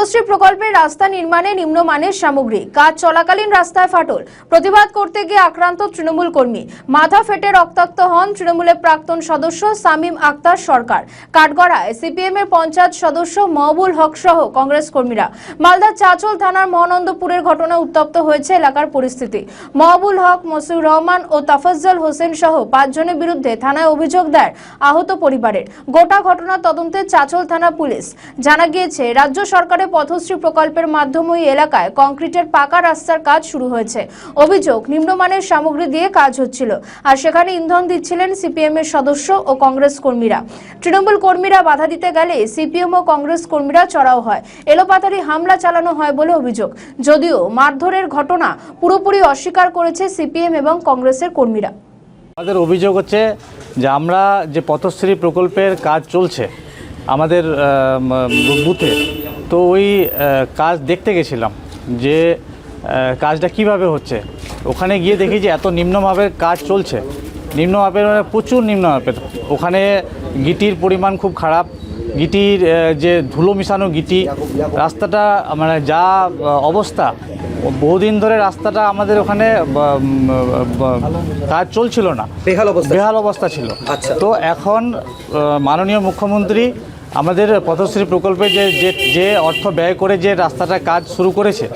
পথশ্রী প্রকল্পের রাস্তা নির্মাণে নিম্নমানের সামগ্রী, কাজ চলাকালীন রাস্তায় ফাটল, প্রতিবাদ করতে গিয়ে আক্রান্ত তৃণমূল কর্মী। মাথা ফেটে রক্তাক্ত হন তৃণমূলের প্রাক্তন সদস্য সামিম আক্তার সরকার। কাঠগড়ায় সিপিএম এর পঞ্চায়েত সদস্য মহবুল হক সহ কংগ্রেস কর্মীরা। মালদার চাচল থানার মহানন্দপুরের ঘটনা উত্তপ্ত হয়েছে এলাকার পরিস্থিতি। মহবুল হক, মসিউর রহমান ও তাফাজ্জল হোসেন সহ পাঁচজনের বিরুদ্ধে থানায় অভিযোগ দেয় আহত পরিবারের। গোটা ঘটনা তদন্তে চাচল থানা পুলিশ। জানা গিয়েছে, রাজ্য সরকারের পথশ্রী প্রকল্পের মাধ্যমে ওই এলাকায় কংক্রিটের পাকা রাস্তার কাজ শুরু হয়েছে। অভিযোগ, নিম্নমানের সামগ্রী দিয়ে কাজ হচ্ছিল। আর সেখানে ইন্ধন দিচ্ছিলেন সিপিএম এর সদস্য ও কংগ্রেস কর্মীরা। তৃণমূল কর্মীরা বাধা দিতে গেলে সিপিএম ও কংগ্রেস কর্মীরা চড়াও হয়। এলোপাতারি হামলা চালানো হয় বলে অভিযোগ। যদিও মারধরের ঘটনা পুরোপুরি অস্বীকার করেছে সিপিএম এবং কংগ্রেসের কর্মীরা। আমাদের অভিযোগ হচ্ছে যে আমরা যে পথশ্রী প্রকল্পের কাজ চলছে, আমাদের বুথে তো ওই কাজ দেখতে গেছিলাম যে কাজটা কীভাবে হচ্ছে। ওখানে গিয়ে দেখি যে এত নিম্নমাপের কাজ চলছে। নিম্নমাপের মানে প্রচুর নিম্নমাপের। ওখানে গিটির পরিমাণ খুব খারাপ। গিটির যে ধুলো মিশানো গিটি রাস্তাটা মানে যা অবস্থা বহুদিন ধরে রাস্তাটা আমাদের ওখানে কাজ চলছিল না। বেহাল অবস্থা। বেহাল অবস্থা ছিল। আচ্ছা। তো এখন মাননীয় মুখ্যমন্ত্রী আমাদের পথশ্রী প্রকল্পে যে যে যে অর্থ ব্যয় করে যে রাস্তাটা কাজ শুরু করেছে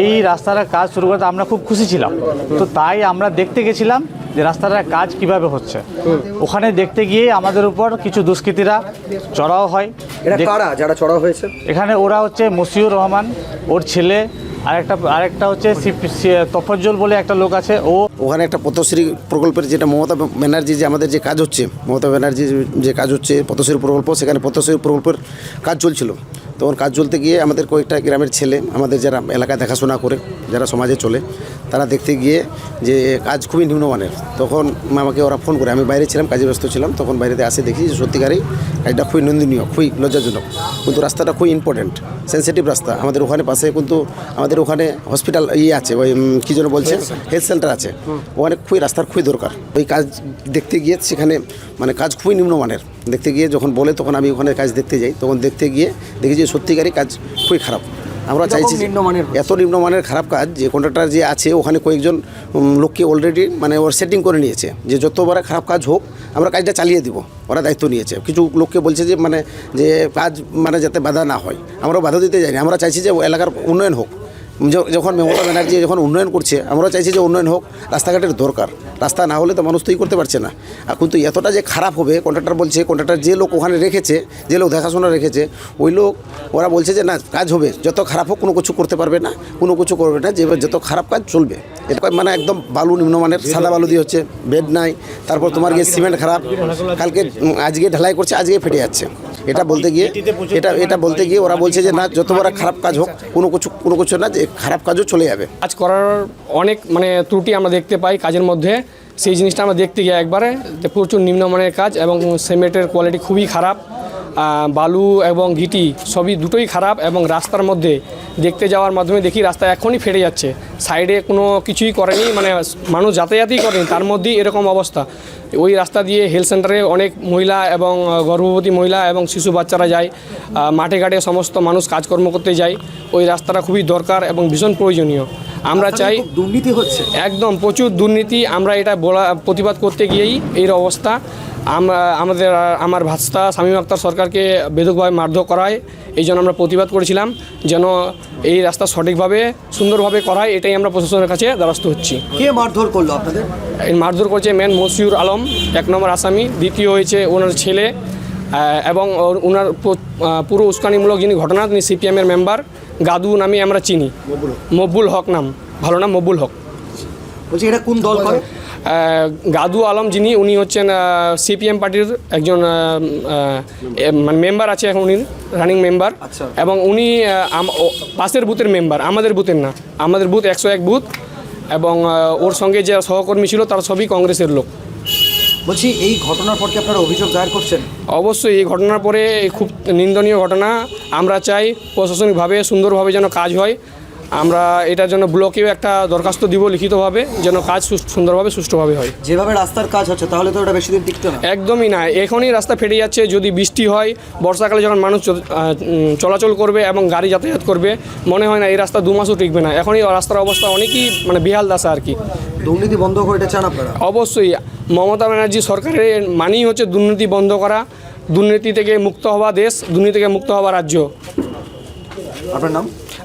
এই রাস্তাটা কাজ শুরু করতে আমরা খুব খুশি ছিলাম। তো তাই আমরা দেখতে গেছিলাম যে রাস্তাটার কাজ কীভাবে হচ্ছে। ওখানে দেখতে গিয়ে আমাদের উপর কিছু দুষ্কৃতীরা চড়াও হয়। কারা? যারা চড়াও হয়েছে? এখানে ওরা হচ্ছে মসিউর রহমান ওর ছেলে আরেকটা আরেকটা হচ্ছে তফজ্জল বলে একটা লোক আছে, ও ওখানে একটা পথশ্রী প্রকল্পের যেটা মমতা ব্যানার্জি যে আমাদের যে কাজ হচ্ছে, মমতা ব্যানার্জি যে কাজ হচ্ছে পথশ্রী প্রকল্প, সেখানে পথশ্রী প্রকল্পের কাজ চলছিল। তখন কাজ চলতে গিয়ে আমাদের কয়েকটা গ্রামের ছেলে আমাদের যারা এলাকায় দেখাশোনা করে যারা সমাজে চলে তারা দেখতে গিয়ে যে কাজ খুবই নিম্নমানের। তখন আমাকে ওরা ফোন করে আমি বাইরে ছিলাম কাজে ব্যস্ত ছিলাম তখন বাইরেতে আসে দেখি যে সত্যিকারই কাজটা খুবই নন্দনীয় খুবই লজ্জাজনক। কিন্তু রাস্তাটা খুবই ইম্পর্টেন্ট সেন্সিটিভ রাস্তা। আমাদের ওখানে পাশে কিন্তু আমাদের ওখানে হসপিটাল ইয়ে আছে ওই কী যেন বলছে? হেলথ সেন্টার আছে। ওখানে খুবই রাস্তার খুবই দরকার। ওই কাজ দেখতে গিয়ে সেখানে মানে কাজ খুবই নিম্নমানের। দেখতে গিয়ে যখন বলে তখন আমি ওখানে কাজ দেখতে যাই। তখন দেখতে গিয়ে দেখি যে সত্যিকারই কাজ খুবই খারাপ। আমরা চাইছি নিম্নমানের এত নিম্নমানের খারাপ কাজ যে কন্ট্রাক্টর যে আছে ওখানে কয়েকজন লোককে অলরেডি মানে ওর সেটিং করে নিয়েছে যে যতবার খারাপ কাজ হোক আমরা কাজটা চালিয়ে দিব। ওরা দায়িত্ব নিয়েছে। কিছু লোককে বলছে যে মানে যে কাজ মানে যাতে বাধা না হয়। আমরা বাধা দিতে যাইনি। আমরা চাইছি যে এলাকার উন্নয়ন হোক। যখন মমতা ব্যানার্জি যখন উন্নয়ন করছে, আমরা চাইছি যে উন্নয়ন হোক, রাস্তাঘাটের দরকার। রাস্তা না হলে তো মানুষ তৈরি করতে পারছে না। আর কিন্তু এতটা যে খারাপ হবে কন্ট্রাক্টর বলছে কন্ট্রাক্টর যে লোক ওখানে রেখেছে, যে লোক দেখাশোনা রেখেছে, ওই লোক, ওরা বলছে যে না, কাজ হবে, যত খারাপ হোক কোনো কিছু করতে পারবে না, কোনো কিছু করবে না, যে যত খারাপ কাজ চলবে। এটা মানে একদম বালু নিম্নমানের, সাদা বালু দিয়ে হচ্ছে, বেড নাই, তারপর তোমার গিয়ে সিমেন্ট খারাপ, কালকে আজকে ঢালাই করছে, আজকে ফেটে যাচ্ছে। এটা বলতে গিয়ে এটা এটা বলতে গিয়ে ওরা বলছে যে না যত বড় খারাপ কাজ হোক কোনো কিছু কোনো কিছু না যে খারাপ কাজও চলে যাবে। কাজ করার অনেক মানে ত্রুটি আমরা দেখতে পাই কাজের মধ্যে। সেই জিনিসটা আমরা দেখতে গিয়ে একবারে যে প্রচুর নিম্নমানের কাজ এবং সিমেন্টের কোয়ালিটি খুবই খারাপ। বালু এবং গিটি সবই দুটোই খারাপ এবং রাস্তার মধ্যে দেখতে যাওয়ার মাধ্যমে দেখি রাস্তা এখনই ফেটে যাচ্ছে। সাইডে কোনো কিছুই করেনি মানে মানুষ যাতায়াতই করেনি তার মধ্যেই এরকম অবস্থা। ওই রাস্তা দিয়ে হেলথ সেন্টারে অনেক মহিলা এবং গর্ভবতী মহিলা এবং শিশু বাচ্চারা যায়। মাঠে ঘাটে সমস্ত মানুষ কাজকর্ম করতে যায়। ওই রাস্তাটা খুবই দরকার এবং ভীষণ প্রয়োজনীয়। আমরা চাই দুর্নীতি হচ্ছে। একদম প্রচুর দুর্নীতি আমরা এটা বলা প্রতিবাদ করতে গিয়েই এই অবস্থা। আমাদের আমার ভাস্তা শামীম আক্তার সরকারকে বেদকভাবে মারধর করায় এই জন্য আমরা প্রতিবাদ করেছিলাম যেন এই রাস্তা সঠিকভাবে সুন্দরভাবে করায় এটাই আমরা প্রশাসনের কাছে দ্বারস্থ হচ্ছি। কে মারধর করল আপনাদের? এই মারধর করেছে ম্যান মসিউর আলম এক নম্বর আসামি দ্বিতীয় হয়েছে ওনার ছেলে এবং ওর- ওনার পুরো উস্কানিমূলক যিনি ঘটনা তিনি সিপিএমের মেম্বার গাদু নামে আমরা চিনি। মব্বুল হক। নাম ভালো নাম মব্বুল হক। বলছি এটা কোন দল করে? গাদু আলম যিনি উনি হচ্ছেন সিপিএম পার্টির একজন মানে মেম্বার আছে এখন উনি রানিং মেম্বার আচ্ছা। এবং উনি পাশের বুথের মেম্বার আমাদের বুথের না আমাদের বুথ একশো এক বুথ। এবং ওর সঙ্গে যে সহকর্মী ছিল তারা সবই কংগ্রেসের লোক। বলছি এই ঘটনার পর কি আপনারা অভিযোগ দায়ের করছেন? অবশ্যই এই ঘটনার পরে খুব নিন্দনীয় ঘটনা। আমরা চাই প্রশাসনিকভাবে সুন্দরভাবে যেন কাজ হয়। আমরা এটার জন্য ব্লকেও একটা দরখাস্ত দিব লিখিতভাবে যেন কাজ সুন্দরভাবে সুষ্ঠুভাবে হয়। যেভাবে রাস্তার কাজ হচ্ছে তাহলে তো ওটা বেশি দিন টিকতো না? একদমই না। এখনই রাস্তা ফেটে যাচ্ছে যদি বৃষ্টি হয় বর্ষাকালে যখন মানুষ চলাচল করবে এবং গাড়ি যাতায়াত করবে মনে হয় না এই রাস্তা দু মাসও টিকবে না। এখনই রাস্তার অবস্থা অনেকই মানে বেহাল দশা আর কি। দুর্নীতি বন্ধ করে এটা চান আপনারা? অবশ্যই। মমতা ব্যানার্জি সরকারের মানেই হচ্ছে দুর্নীতি বন্ধ করা দুর্নীতি থেকে মুক্ত হওয়া দেশ দুর্নীতি থেকে মুক্ত হওয়া রাজ্য। আপনার নাম?